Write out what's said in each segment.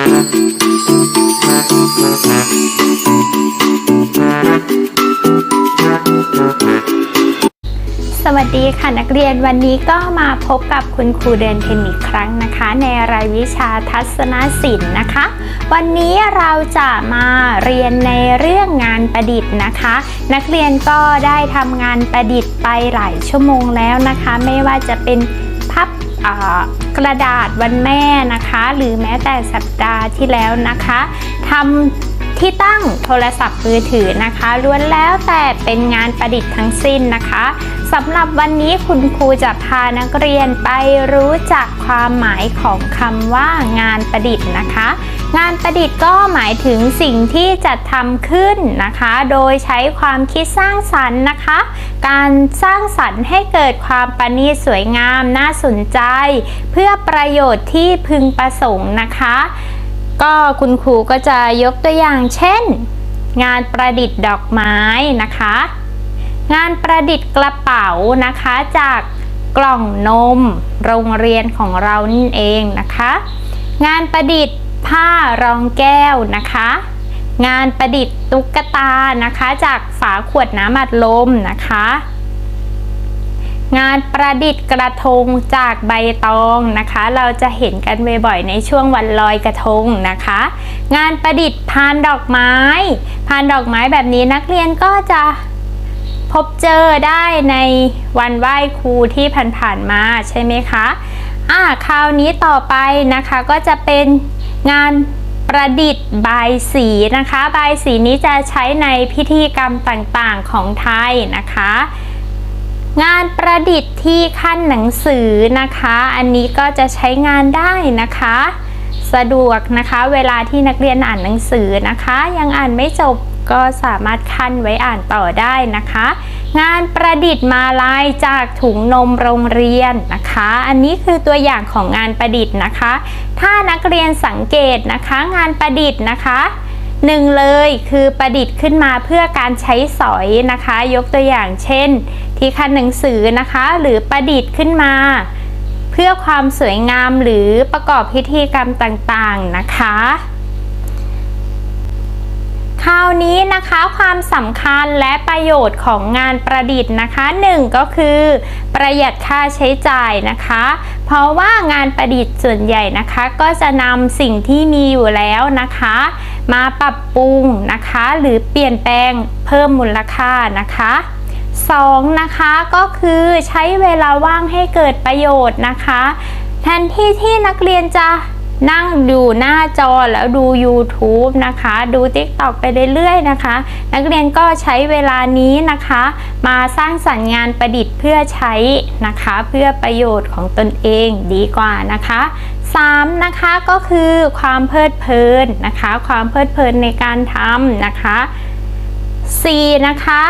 สวัสดีค่ะนักเรียนวันนี้ก็มาพบกับคุณครูเดินเทนอีกครั้งนะคะ ในรายวิชาทัศนศิลป์นะคะ วันนี้เราจะมาเรียนในเรื่องงานประดิษฐ์นะคะ นักเรียนก็ได้ทำงานประดิษฐ์ไปหลายชั่วโมงแล้วนะคะ ไม่ว่าจะเป็น กระดาษวันแม่นะคะ หรือแม้แต่สัปดาห์ที่แล้วนะคะทำ ที่ตั้งโทรศัพท์มือถือนะคะล้วนแล้วแต่เป็นงานประดิษฐ์ทั้งสิ้นนะคะสำหรับวันนี้คุณครูจะพานักเรียนไปรู้จักความหมายของคำว่างานประดิษฐ์นะคะ งานประดิษฐ์ก็หมายถึงสิ่งที่จัดทำขึ้นนะคะ โดยใช้ความคิดสร้างสรรค์นะคะ การสร้างสรรค์ให้เกิดความประณีตสวยงามน่าสนใจ เพื่อประโยชน์ที่พึงประสงค์นะคะ ก็คุณครูก็จะยกตัวอย่างเช่น งานประดิษฐ์ดอกไม้นะคะ งานประดิษฐ์กระเป๋านะคะจากกล่องนมโรงเรียนของเรานี่เองนะคะ งานประดิษฐ์ผ้ารองแก้วนะคะ งานประดิษฐ์ตุ๊กตานะคะ จากฝาขวดน้ำอัดลมนะคะ งานประดิษฐ์กระทงจากใบตองนะคะ เราจะเห็นกันบ่อยๆในช่วงวันลอยกระทงนะคะ งานประดิษฐ์พานดอกไม้พานดอกไม้แบบนี้นักเรียนก็จะพบเจอได้ในวันไหว้ครูที่ผ่านๆมาใช่ไหมคะอ่าคราวนี้ต่อไปนะคะก็จะเป็นงานประดิษฐ์บายสีนะคะ บายสีนี้จะใช้ในพิธีกรรมต่างๆของไทยนะคะ งานประดิษฐ์ที่ขั้นหนังสือนะคะ อันนี้ก็จะใช้งานได้นะคะ สะดวกนะคะเวลาที่นักเรียนอ่านหนังสือนะคะ ยังอ่านไม่จบก็สามารถขั้นไว้อ่านต่อได้นะคะ งานประดิษฐ์มาลายจากถุงนมโรงเรียนนะคะ อันนี้คือตัวอย่างของงานประดิษฐ์นะคะ ถ้านักเรียนสังเกตนะคะ งานประดิษฐ์นะคะ หนึ่งเลยคือประดิษฐ์ขึ้นมาเพื่อการใช้สอยนะคะ ยกตัวอย่างเช่น ที่คันหนังสือนะคะ หรือประดิษฐ์ขึ้นมา เพื่อความสวยงามหรือประกอบพิธีกรรมต่างๆนะคะ คราวนี้นะคะความสำคัญและประโยชน์ของงานประดิษฐ์นะคะหนึ่งก็คือประหยัดค่าใช้จ่ายนะคะ เพราะว่างานประดิษฐ์ส่วนใหญ่นะคะ ก็จะนำสิ่งที่มีอยู่แล้วนะคะ มาปรับปรุงนะคะ หรือเปลี่ยนแปลงเพิ่มมูลค่านะคะสองนะคะก็คือใช้เวลาว่างให้เกิดประโยชน์นะคะ แทนที่ที่นักเรียนจะ นั่งดูหน้าจอแล้วดู YouTube นะคะ ดู TikTok ไปเรื่อยๆนะคะ นักเรียนก็ใช้เวลานี้นะคะ มาสร้างสรรค์งานประดิษฐ์เพื่อใช้นะคะ เพื่อประโยชน์ของตนเองดีกว่านะคะ3นะคะก็คือความเพลิดเพลินนะคะ ความเพลิดเพลินในการทำนะคะ4นะคะ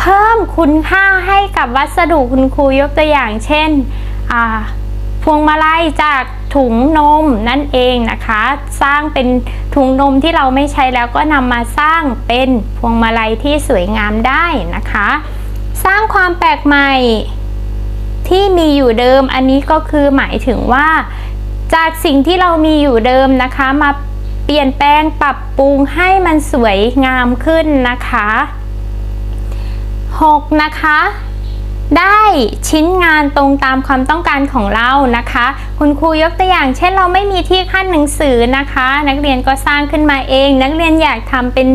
เพิ่มคุณค่าให้กับวัสดุคุณครูยกตัวอย่างเช่นอ่า พวงมาลัยจากถุงนมนั่นเองนะคะ สร้างเป็นถุงนมที่เราไม่ใช้แล้วก็นำมาสร้างเป็นพวงมาลัยที่สวยงามได้นะคะ สร้างความแปลกใหม่ที่มีอยู่เดิมอันนี้ก็คือหมายถึงว่า จากสิ่งที่เรามีอยู่เดิมนะคะมาเปลี่ยนแปลงปรับปรุงให้มันสวยงามขึ้นนะคะ 6. นะคะ ได้ชิ้นงานตรงตามความต้องการของเรานะคะ คุณครูยกตัวอย่าง เช่นเราไม่มีที่ขั้นหนังสือนะคะ นักเรียนก็สร้างขึ้นมาเอง นักเรียนอยากทำเป็น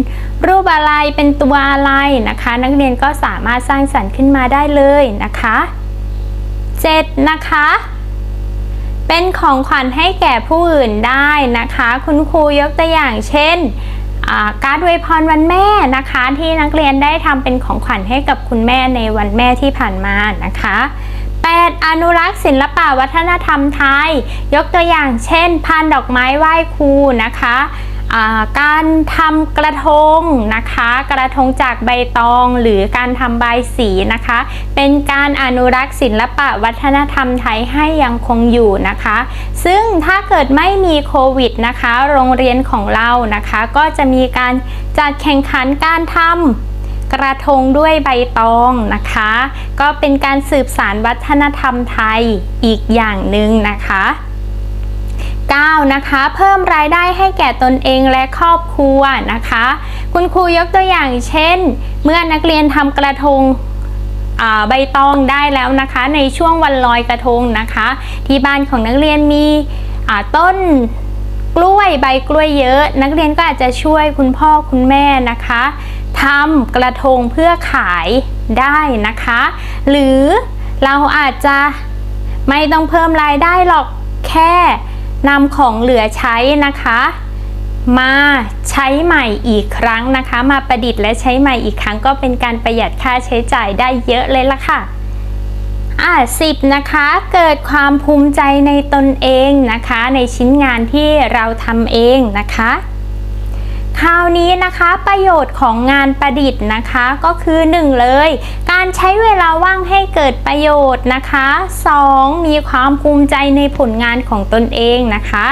รูปอะไรเป็นตัวอะไรนะคะ นักเรียนก็สามารถสร้างสรรค์ขึ้นมาได้เลยนะคะ 7. นะคะเป็นของขวัญให้แก่ผู้อื่นได้นะคะ คุณครูยกตัวอย่างเช่น การ์ดอวยพรวันแม่นะคะ ที่นักเรียนได้ทำเป็นของขวัญให้กับคุณแม่ในวันแม่ที่ผ่านมานะคะ 8. อนุรักษ์ศิลปวัฒนธรรมไทย ยกตัวอย่างเช่นพานดอกไม้ไหว้ครูนะคะ การทำกระทงนะคะ กระทงจากใบตองหรือการทำใบสีนะคะ เป็นการอนุรักษ์ศิลปะวัฒนธรรมไทยให้ยังคงอยู่นะคะ ซึ่งถ้าเกิดไม่มีโควิดนะคะ โรงเรียนของเรานะคะ ก็จะมีการจัดแข่งขันการทำกระทงด้วยใบตองนะคะ ก็เป็นการสืบสารวัฒนธรรมไทยอีกอย่างหนึ่งนะคะ 9 นะคะ เพิ่มรายได้ให้แก่ตนเองและครอบครัวนะคะ คุณครูยกตัวอย่างเช่น เมื่อนักเรียนทำกระทงใบตองได้แล้วนะคะ ในช่วงวันลอยกระทงนะคะ ที่บ้านของนักเรียนมีต้นกล้วยใบกล้วยเยอะ นักเรียนก็อาจจะช่วยคุณพ่อคุณแม่นะคะทำกระทงเพื่อขายได้นะคะ หรือเราอาจจะไม่ต้องเพิ่มรายได้หรอกแค่ นำของเหลือใช้นะคะ มาใช้ใหม่อีกครั้งนะคะ มาประดิษฐ์และใช้ใหม่อีกครั้งก็เป็นการประหยัดค่าใช้จ่ายได้เยอะเลยล่ะค่ะอ่าสิบนะคะเกิดความภูมิใจในตนเองนะคะ ในชิ้นงานที่เราทำเองนะคะ คราวนี้นะคะประโยชน์ของงานประดิษฐ์นะคะก็คือ1เลย การใช้เวลาว่างให้เกิดประโยชน์นะคะ 2. มีความภูมิใจในผลงานของตนเองนะคะ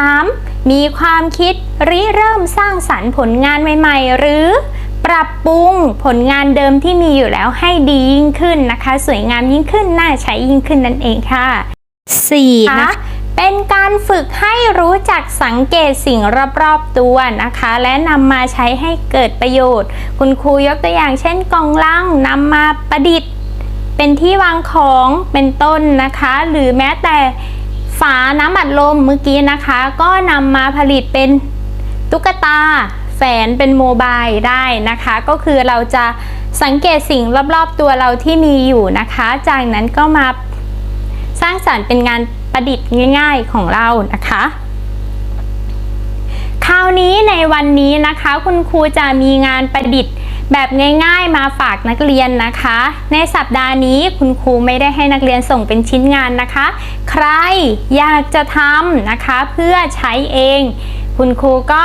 3. มีความคิดริเริ่มสร้างสรรค์ผลงานใหม่ ๆ หรือปรับปรุงผลงานเดิมที่มีอยู่แล้วให้ดียิ่งขึ้นนะคะ สวยงามยิ่งขึ้นน่าใช้ยิ่งขึ้นนั่นเองค่ะ 4. นะ เป็นการฝึกให้รู้จักสังเกตสิ่งรอบๆตัวนะคะ และนำมาใช้ให้เกิดประโยชน์ คุณครูยกตัวอย่างเช่นกองลังนำมาประดิษฐ์ เป็นที่วางของเป็นต้นนะคะ หรือแม้แต่ฝาน้ำอัดลมเมื่อกี้นะคะ ก็นำมาผลิตเป็นตุ๊กตาแฝนเป็นโมบายได้นะคะ ก็คือเราจะสังเกตสิ่งรอบๆตัวเราที่มีอยู่นะคะ จากนั้นก็มาสร้างสรรค์เป็นงาน ประดิษฐ์ง่าย ๆของเรานะคะคราวนี้ในวันนี้นะคะ คุณครูจะมีงานประดิษฐ์แบบง่ายๆ มาฝากนักเรียนนะคะ ในสัปดาห์นี้คุณครูไม่ได้ให้นักเรียนส่งเป็นชิ้นงานนะคะ ใครอยากจะทำนะคะ เพื่อใช้เอง คุณครูก็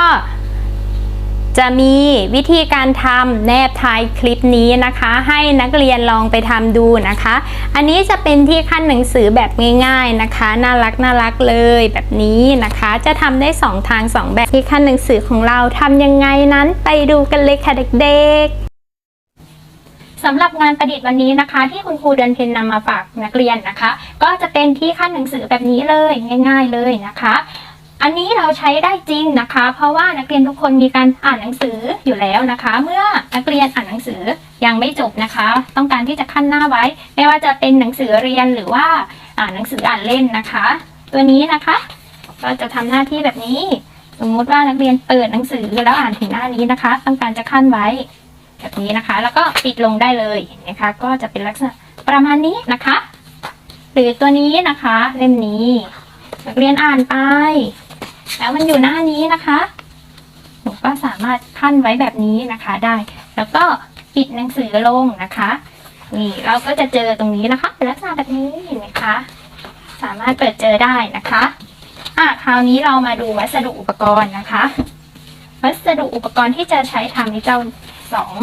จะมีวิธีการทำแนบท้ายคลิปนี้นะคะ ให้นักเรียนลองไปทำดูนะคะ อันนี้จะเป็นที่ขั้นหนังสือแบบง่าย ๆนะคะ น่ารักน่ารักเลยแบบนี้นะคะ จะทำได้ 2 ทาง 2 แบบที่ขั้นหนังสือของเราทำยังไงนั้นไปดูกันเลยค่ะเด็กๆสำหรับงานประดิษฐ์วันนี้นะคะ ที่คุณครูเดินเพนนำมาฝากนักเรียนนะคะ ก็จะเป็นที่ขั้นหนังสือแบบนี้เลยง่าย ๆเลยนะคะ อันนี้เราใช้ได้จริงนะคะ เพราะว่านักเรียนทุกคนมีการอ่านหนังสืออยู่แล้วนะคะ เมื่อนักเรียนอ่านหนังสือยังไม่จบนะคะ ต้องการที่จะขั้นหน้าไว้ ไม่ว่าจะเป็นหนังสือเรียนหรือว่าอ่านหนังสืออ่านเล่นนะคะ ตัวนี้นะคะ ก็จะทำหน้าที่แบบนี้ สมมุติว่านักเรียนเปิดหนังสือแล้วอ่านถึงหน้านี้นะคะ ต้องการจะขั้นไว้ แบบนี้นะคะ แล้วก็ปิดลงได้เลยนะคะ ก็จะเป็นลักษณะประมาณนี้นะคะ หรือตัวนี้นะคะ เล่มนี้ นักเรียนอ่านไป แล้วมันอยู่หน้านี้นะคะหนูก็สามารถขั้นไว้แบบนี้นะคะได้ แล้วก็ปิดหนังสือลงนะคะ นี่เราก็จะเจอตรงนี้นะคะเป็นลักษณะแบบนี้เห็นไหมคะ สามารถเปิดเจอได้นะคะอะคราวนี้เรามาดูวัสดุอุปกรณ์นะคะ วัสดุอุปกรณ์ที่จะใช้ทำในเจ้าสอง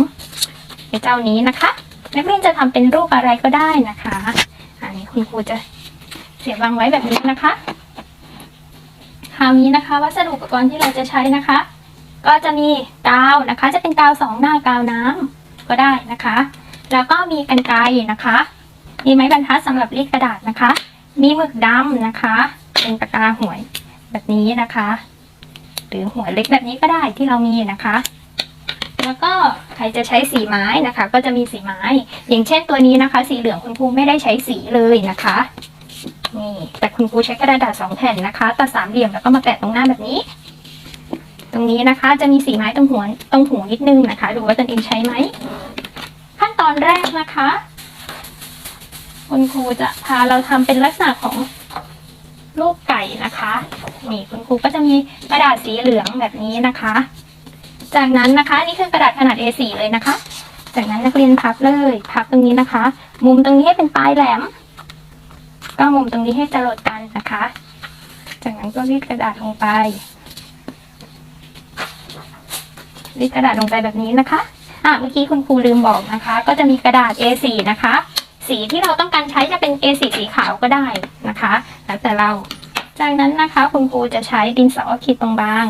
ในเจ้านี้นะคะนักเรียนจะทำเป็นรูปอะไรก็ได้นะคะ อันนี้คุณครูจะเสียบวางไว้แบบนี้นะคะ คราวนี้นะคะ วัสดุอุปกรณ์ที่เราจะใช้นะคะ ก็จะมีกาวนะคะ จะเป็นกาวสองหน้ากาวน้ำก็ได้นะคะ แล้วก็มีกันไกรนะคะ มีไม้บรรทัดสำหรับรีดกระดาษนะคะ มีหมึกดำนะคะ เป็นปากกาหวยแบบนี้นะคะ หรือหัวเล็กแบบนี้ก็ได้ที่เรามีนะคะ แล้วก็ใครจะใช้สีไม้นะคะ ก็จะมีสีไม้ อย่างเช่นตัวนี้นะคะ สีเหลืองคุณครูไม่ได้ใช้สีเลยนะคะ นี่แต่คุณครูใช้กระดาษสองแผ่นนะคะตัดสามเหลี่ยมแล้วก็มาแปะตรงหน้าแบบนี้ ตรงนี้นะคะจะมีสีไม้ตรงหัวตรงหูนิดนึงนะคะ ดูว่าตนเองใช้ไหมขั้นตอนแรกนะคะ คุณครูจะพาเราทำเป็นลักษณะของรูปไก่นะคะ นี่คุณครูก็จะมีกระดาษสีเหลืองแบบนี้นะคะ จากนั้นนะคะนี่คือกระดาษขนาด A4 เลยนะคะ จากนั้นนักเรียนพับเลย พับตรงนี้นะคะ มุมตรงนี้ให้เป็นปลายแหลม ก็มุมตรงนี้ให้จรดกันนะคะ จากนั้นก็รีดกระดาษลงไปรีดกระดาษลงไปแบบนี้นะคะอะเมื่อกี้คุณครูลืมบอกนะคะ ก็จะมีกระดาษ A4 นะคะ สีที่เราต้องการใช้จะเป็น A4 สีขาวก็ได้นะคะ แล้วแต่เรา จากนั้นนะคะ คุณครูจะใช้ดินสอขีดตรงบาง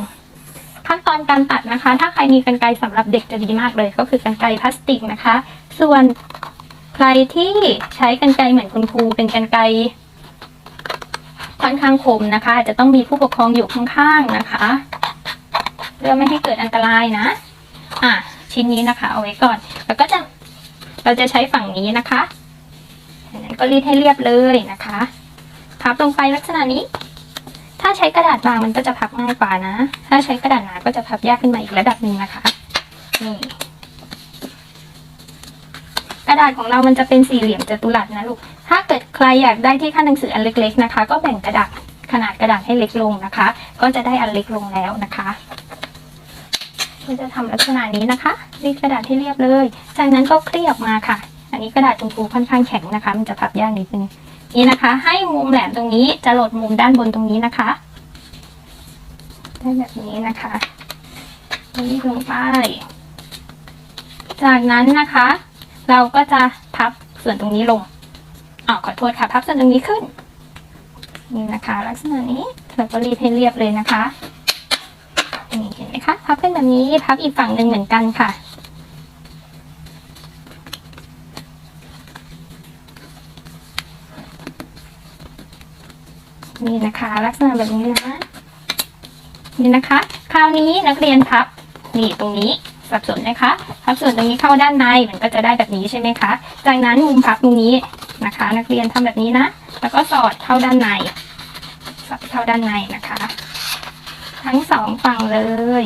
ขั้นตอนการตัดนะคะ ถ้าใครมีกรรไกรสำหรับเด็กจะดีมากเลย ก็คือกรรไกรพลาสติกนะคะ ส่วน ใครที่ใช้กรรไกเหมือนคุณครูเป็นกรรไกค่อนข้างคมนะคะอาจจะต้องมีผู้ปกครองอยู่ข้างๆนะคะเพื่อไม่ให้เกิดอันตรายนะอะชิ้นนี้นะคะ เอาไว้ก่อน แล้วก็จะเราจะใช้ฝั่งนี้นะคะจากนั้นก็รีดให้เรียบเลยนะคะพับลงไปลักษณะนี้ ถ้าใช้กระดาษบางมันก็จะพับง่ายกว่านะ ถ้าใช้กระดาษหนาก็จะพับยากขึ้นมาอีกระดับหนึ่งนะคะนี่ ระดาษของเรามันจะเป็นสี่เหลี่ยมจัตุรัสนะลูก ถ้าเกิดใครอยากได้ที่ขั้นหนังสืออันเล็ก ๆนะคะ ก็แบ่งกระดาษขนาดกระดาษให้เล็กลงนะคะ ก็จะได้อันเล็กลงแล้วนะคะก็จะทำลักษณะนี้นะคะรีดกระดาษให้เรียบเลย จากนั้นก็เคลียบมาค่ะ อันนี้กระดาษคุณครูค่อนข้างแข็งนะคะ มันจะพับยากนิดนึงนี่นะคะ ให้มุมแหลมตรงนี้จะหลดมุมด้านบนตรงนี้นะคะได้แบบนี้นะคะรีดลงไปจากนั้นนะคะ เราก็จะพับส่วนตรงนี้ลงอ๋อขอโทษค่ะ พับส่วนตรงนี้ขึ้น นี่นะคะ ลักษณะนี้เราก็รีดให้เรียบเลยนะคะนี่เห็นไหมคะพับขึ้นแบบนี้พับอีกฝั่งหนึ่งเหมือนกันค่ะนี่นะคะ ลักษณะแบบนี้นะนี่นะคะ คราวนี้นักเรียนพับนี่ตรงนี้ สับสนนะคะพับส่วนตรงนี้เข้าด้านในมันก็จะได้แบบนี้ใช่ไหมคะ จากนั้นมุมพับตรงนี้นะคะ นักเรียนทำแบบนี้นะ แล้วก็สอดเข้าด้านในสอดเข้าด้านในนะคะ ทั้งสองฝั่งเลย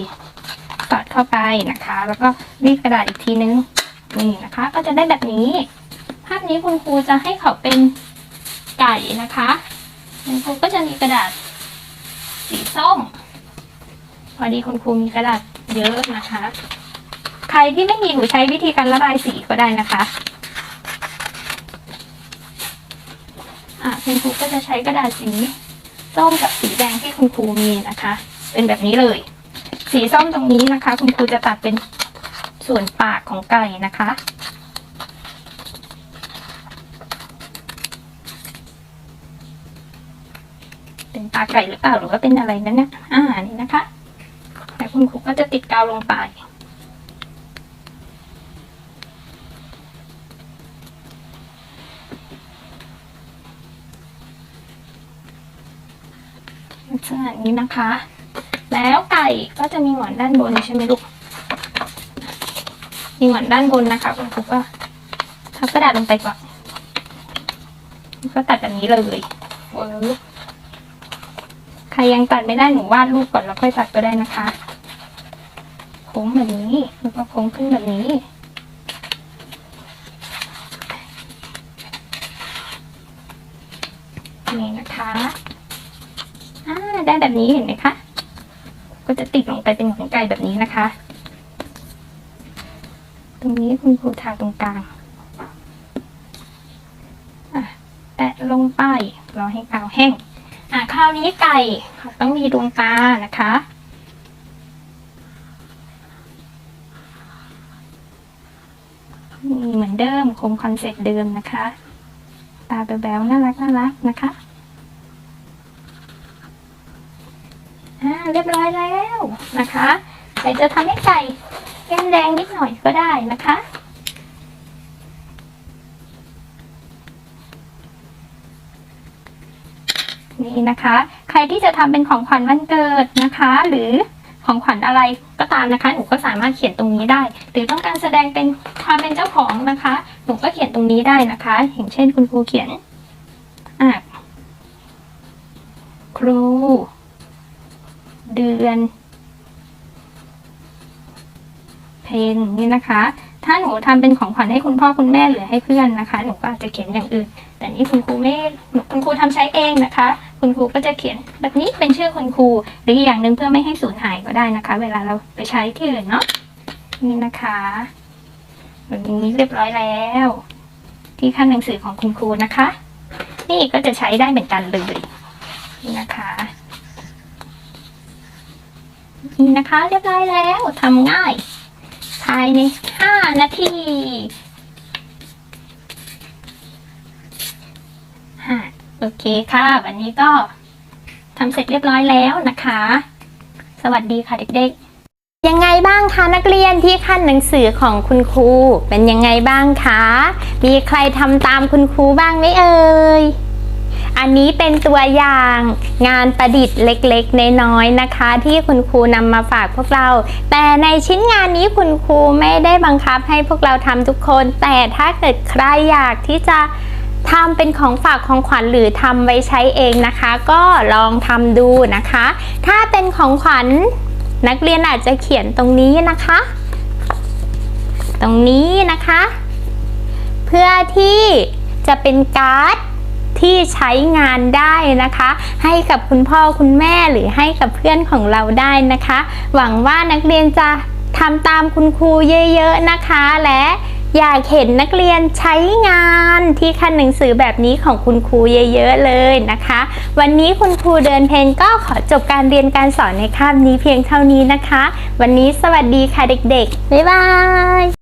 สอดเข้าไปนะคะ แล้วก็รีดกระดาษอีกทีนึงนี่นะคะ ก็จะได้แบบนี้ ภาพนี้คุณครูจะให้เขาเป็นไก่นะคะคุณครูก็จะมีกระดาษสีส้มพอดีคุณครูมีกระดาษเยอะนะคะ ใครที่ไม่มีหนูใช้วิธีการระบายสีก็ได้นะคะอะคุณครูก็จะใช้กระดาษสีส้มกับสีแดงที่คุณครูมีนะคะ เป็นแบบนี้เลย สีส้มตรงนี้นะคะ คุณครูจะตัดเป็นส่วนปากของไก่นะคะเป็นปากไก่หรือเปล่าหรือว่าเป็นอะไรนั่นนี่ยอ่านี่นะคะแล้วคุณครูก็จะติดกาวลงไป ลักษณะนี้นะคะ แล้วไก่ก็จะมีหงอนด้านบนใช่ไหมลูกมีหงอนด้านบนนะคะคุณครูก็ทับกระดาษลงไปก่อนแล้วก็ตัดแบบนี้เลยเวิร์ใครยังตัดไม่ได้หนูวาดรูปก่อนแล้วค่อยตัดก็ได้นะคะ โค้งแบบนี้แล้วก็โค้งขึ้นแบบนี้นี่นะคะ อ่าได้แบบนี้เห็นไหมคะ ก็จะติดลงไปเป็นของไก่แบบนี้นะคะ ตรงนี้คุณครูทาตรงกลางแตะลงไปรอให้กาวแห้ง อะคราวนี้ไก่ต้องมีดวงตานะคะมีเหมือนเดิมคงคอนเซ็ปต์เดิมนะคะ ตาแบ๊วๆน่ารักน่ารักนะคะ อ่า เรียบร้อยแล้วนะคะใครจะทำให้ไก่แก้มแดงนิดหน่อยก็ได้นะคะนี่นะคะ ใครที่จะทำเป็นของขวัญวันเกิดนะคะ หรือของขวัญอะไรก็ตามนะคะ หนูก็สามารถเขียนตรงนี้ได้ หรือต้องการแสดงเป็นความเป็นเจ้าของนะคะ หนูก็เขียนตรงนี้ได้นะคะ อย่างเช่นคุณครูเขียนอะครู เดือน เพนนี่นะคะ ถ้าหนูทำเป็นของขวัญให้คุณพ่อคุณแม่หรือให้เพื่อนนะคะ หนูก็อาจจะเขียนอย่างอื่น แต่นี่คุณครูไม่คุณครูทำใช้เองนะคะ คุณครูก็จะเขียนแบบนี้เป็นชื่อคุณครูหรืออีกอย่างหนึ่งเพื่อไม่ให้สูญหายก็ได้นะคะ เวลาเราไปใช้ที่อื่นเนาะนี่นะคะแบบนี้เรียบร้อยแล้ว ที่ขั้นหนังสือของคุณครูนะคะ นี่ก็จะใช้ได้เหมือนกันเลยนี่นะคะ นี่นะคะ เรียบร้อยแล้วทำง่าย ภายใน 5 นาทีฮะโอเคค่ะ วันนี้ก็ทำเสร็จเรียบร้อยแล้วนะคะ สวัสดีค่ะเด็กๆ ยังไงบ้างคะนักเรียนที่ขั้นหนังสือของคุณครู เป็นยังไงบ้างคะ มีใครทำตามคุณครูบ้างไหมเอ่ย อันนี้เป็นตัวอย่างงานประดิษฐ์เล็กๆ น้อยๆนะคะ ที่คุณครูนำมาฝากพวกเรา แต่ในชิ้นงานนี้คุณครูไม่ได้บังคับให้พวกเราทำทุกคน แต่ถ้าเกิดใครอยากที่จะทำเป็นของฝากของขวัญหรือทำไว้ใช้เองนะคะ ก็ลองทำดูนะคะ ถ้าเป็นของขวัญนักเรียนอาจจะเขียนตรงนี้นะคะ ตรงนี้นะคะ เพื่อที่จะเป็นการ์ด ที่ใช้งานได้นะคะ ให้กับคุณพ่อคุณแม่หรือให้กับเพื่อนของเราได้นะคะ หวังว่านักเรียนจะทำตามคุณครูเยอะๆนะคะ และอยากเห็นนักเรียนใช้งานที่คันหนังสือแบบนี้ของคุณครูเยอะๆเลยนะคะ วันนี้คุณครูเดินเพนก็ขอจบการเรียนการสอนในคาบนี้เพียงเท่านี้นะคะ วันนี้สวัสดีค่ะเด็กๆ บ๊ายบาย